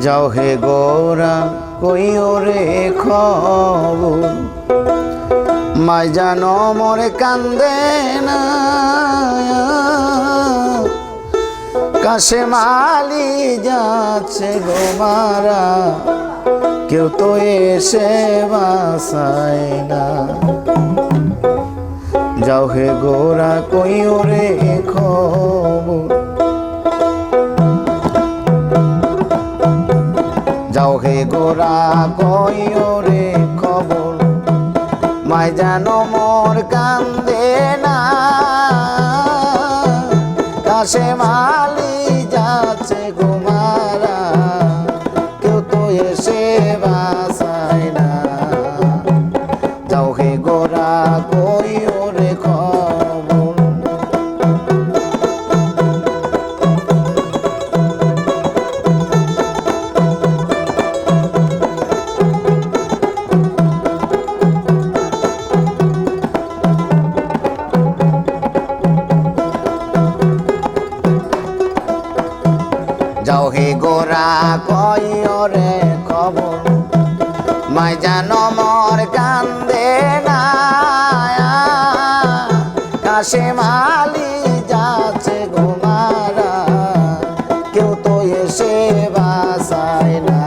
যাও হে গোরা, কইও রে খবর। মাই জানো মরে কান্দে না। কাশে মালি যাচ্ছে গো মারা, কেউ তো এসে বাসায় না। যাও হে গোরা, কইও রে খবর। কইও রে খবর? মাই জানো মোর কান্দে না। কাশে মালি যাচ্ছে ঘুমারা কেউ তো এসে বাসায় কইও রে খবর, মাই জানো মোর কান্দে না। কাশে মালি যাচ্ছে ঘুমারা কেউ তো এসে বাসায় না।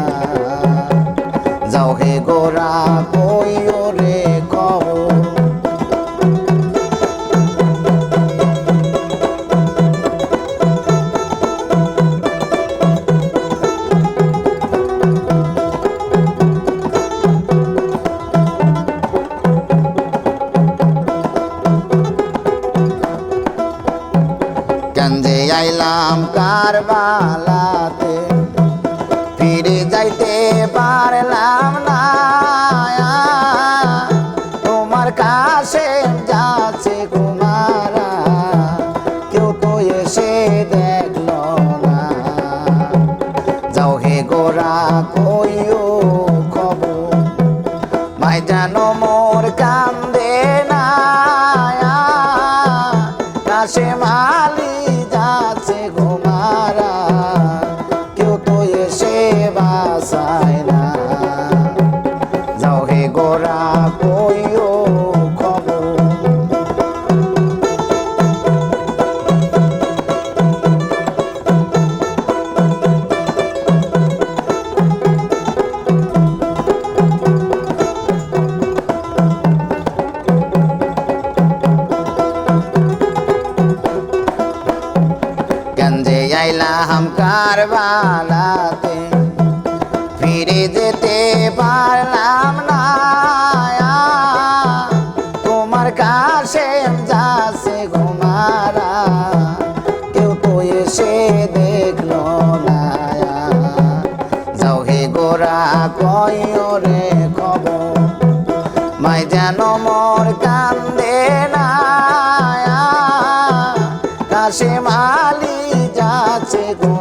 যাও হে গোরা কইও রে কান্দে আইলাম বাসায় না। যাও হে গোরা কইও আইলাম কারবালাতে? ফিরে যেতে পারলাম না। তোমার কাছে যাচ্ছে ঘুমারা। কেউ তো এসে দেখল না। যাও হে গোরা, কইও রে খবর। মাই যেন মোর কান্দে না। কাশে মালি যাচ্ছে ঘুমারা।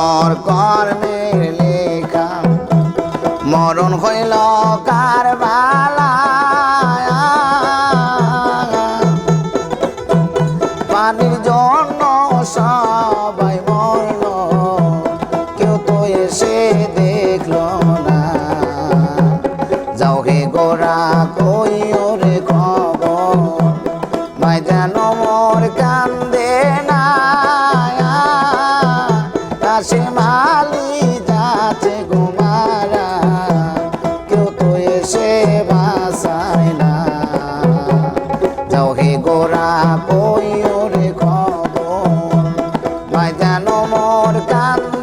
মোর কর্মের লেখা। মরণ হইল কার বালা পানির জন্য সবাই মরল, কেউ তো এসে দেখল না। যাও হে গোরা, কই ওরে খবর? মাই যেন মোর কান্দে অমর কান্দ